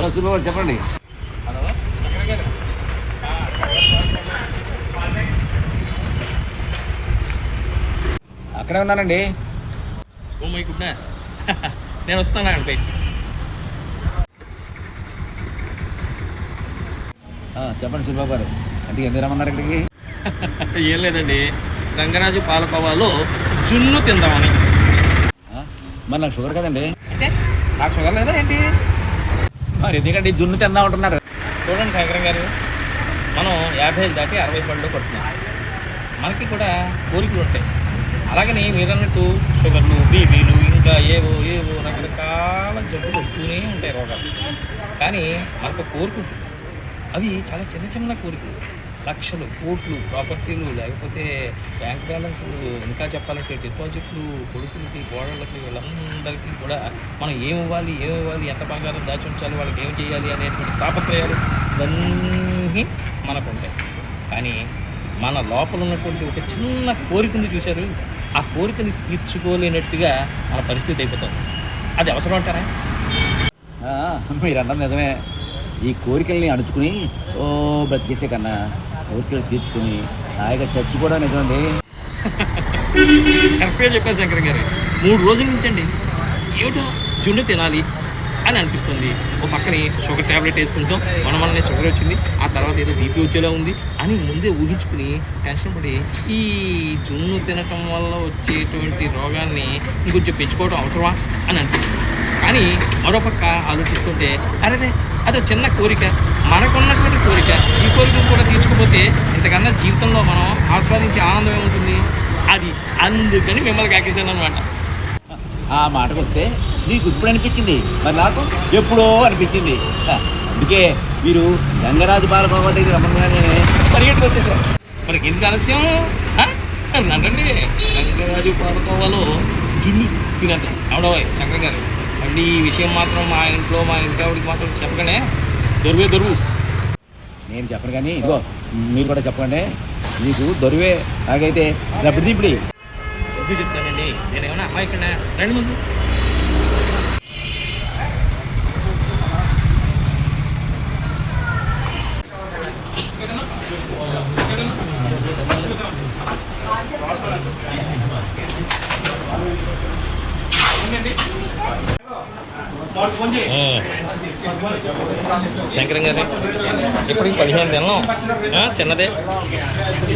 Hello గారు చెప్పండి. అక్కడే ఉన్నానండి. Oh my goodness. నేను వస్తాను ఆ, చెప్పండి సూర్యబాబు గారు. అంటే ఎందుకు రమ్మన్నారు ఇక్కడికి? ఏం లేదండి. రంగరాజు పాలకోవాలో జున్ను తిందామని. మరి నాకు షుగర్ కదండి. అంటే? నాకు షుగర్ లేదా ఏంటి? మరి ఎందుకంటే జున్ను తిందా ఉంటున్నారు చూడండి శంకరం గారు మనం యాభై ఐదు దాటి అరవై పళ్ళు కొడుతున్నాం. మనకి కూడా కోరికలు ఉంటాయి. అలాగని మీరు అన్నట్టు షుగర్లు బీపీలు ఇంకా ఏవో ఏవో రకరకాల జబ్బులు వస్తూనే ఉంటాయి రోగాలు. కానీ మనకు కోరిక అవి చాలా చిన్న చిన్న కోరికలు. లక్షలు కోట్లు ప్రాపర్టీలు లేకపోతే బ్యాంక్ బ్యాలెన్స్లు ఇంకా చెప్పాలంటే డిపాజిట్లు కొడుకులకి గోడలకి వీళ్ళందరికీ కూడా మనం ఏమి ఇవ్వాలి ఏమి ఇవ్వాలి ఎంత బంగారం దాచి ఉంచాలి వాళ్ళకి ఏం చేయాలి అనేటువంటి తాపత్రయాలు ఇవన్నీ మనకు ఉంటాయి కానీ మన లోపల ఉన్నటువంటి ఒక చిన్న కోరికని చూశారు. ఆ కోరికని తీర్చుకోలేనట్టుగా మన పరిస్థితి అయిపోతుంది. అది అవసరం అంటారా? మీరు అన్నది నిజమే. ఈ కోరికల్ని అణుచుకుని ఓ బ్రతికేసే కన్నా కోర్టులు తీర్చుకుని హాయిగా చచ్చి కూడా నిజమండి. కరెక్ట్గా చెప్పారు శంకర్ గారు. మూడు రోజుల నుంచి అండి ఏమిటో జున్ను తినాలి అని అనిపిస్తుంది. ఒక పక్కనే షుగర్ ట్యాబ్లెట్ వేసుకుంటాం. మన వల్లనే షుగర్ వచ్చింది. ఆ తర్వాత ఏదో బీపీ వచ్చేలా ఉంది అని ముందే ఊహించుకుని టెన్షన్ పడి ఈ జున్ను తినటం వల్ల వచ్చేటువంటి రోగాన్ని ఇంకొంచెం పెంచుకోవడం అవసరమా అని అనిపిస్తుంది. కానీ మరోపక్క ఆలోచిస్తుంటే అరే అదో చిన్న కోరిక మనకున్నటువంటి కోరిక తీర్చుకోకపోతే ఇంతకన్నా జీవితంలో మనం ఆస్వాదించే ఆనందం ఏముంటుంది? అది అందుకని మిమ్మల్ని కాకేశాను అనమాట ఆ మాటకు వస్తే నీకు ఇప్పుడు అనిపించింది. మరి నాకు ఎప్పుడో అనిపించింది. అందుకే మీరు గంగరాజు బాలబాబా దగ్గర రమ్మగానే పరిగెట్టుకు వచ్చేసారు మరి ఎందుకు ఆలస్యం? ఆ? రండి రంగరాజు పాలకోవాలో జున్ను తినంట అవడోయ్ శంకర్ గారు. మళ్ళీ ఈ విషయం మాత్రం మా ఇంట్లో మా ఇంటి ఆవిడకి మాత్రం చెప్పగానే దొరువే దొరువు. నేను చెప్పను కానీ ఇదిగో మీరు కూడా చెప్పండి. మీకు దొరివే నాకైతే రబ్బడి దింపిడి ఎందుకు చెప్తానండి. నేను ఏమైనా అమ్మాయి ఇక్కడ రండి ముందు. శంకరం గారు ఇప్పటికి పదిహేను తిన్నాం చిన్నదే.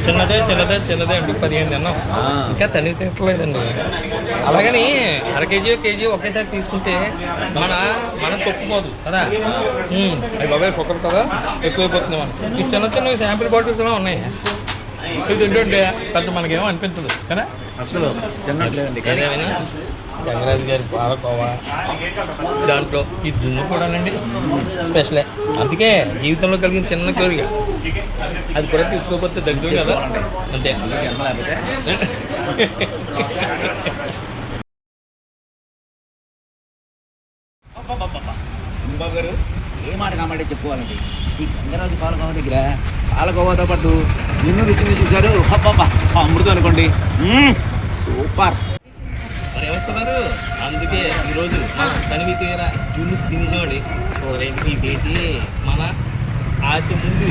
చిన్నదే చిన్నదే చిన్నదే అంటే పదిహేను తిన్నాం ఇంకా తల్లి తినట్లేదండి. అలాగని అర కేజీ కేజీ ఒకేసారి తీసుకుంటే మన మన సొప్పుకోదు కదా? అవి బాబాయ్ సొక్కరు కదా? ఎక్కువైపోతుంది మనం ఈ చిన్న చిన్న శాంపిల్ బాటిల్స్ ఉన్నాయి. ఇది తింటుంటే పెద్ద మనకేమో అనిపించదు కదా? అసలు తిన్నట్లేదండి ఏదేమైనా గంగరాజు గారి పాలకోవా దాంట్లో ఈ దున్ను కూడానండి స్పెషలే. అందుకే జీవితంలో కలిగిన చిన్న కోరిక అది కూడా తీసుకోకపోతే దగ్గర కదా. అంతే. లేకపోతే. బాబు గారు ఏ మాట కామాటే చెప్పుకోవాలండి? ఈ గంగరాజు పాలకోవ దగ్గర పాలకోవాతో పాటు నిన్ను రుచిని చూశారు. అబ్బబ్బా అమృతం అనుకోండి. సూపర్. మరి ఎవరు అందుకే ఈరోజు మన తనివి తీర జున్ను తినేసామండి చూడండి ఈ బేటి మన ఆశ ముందు.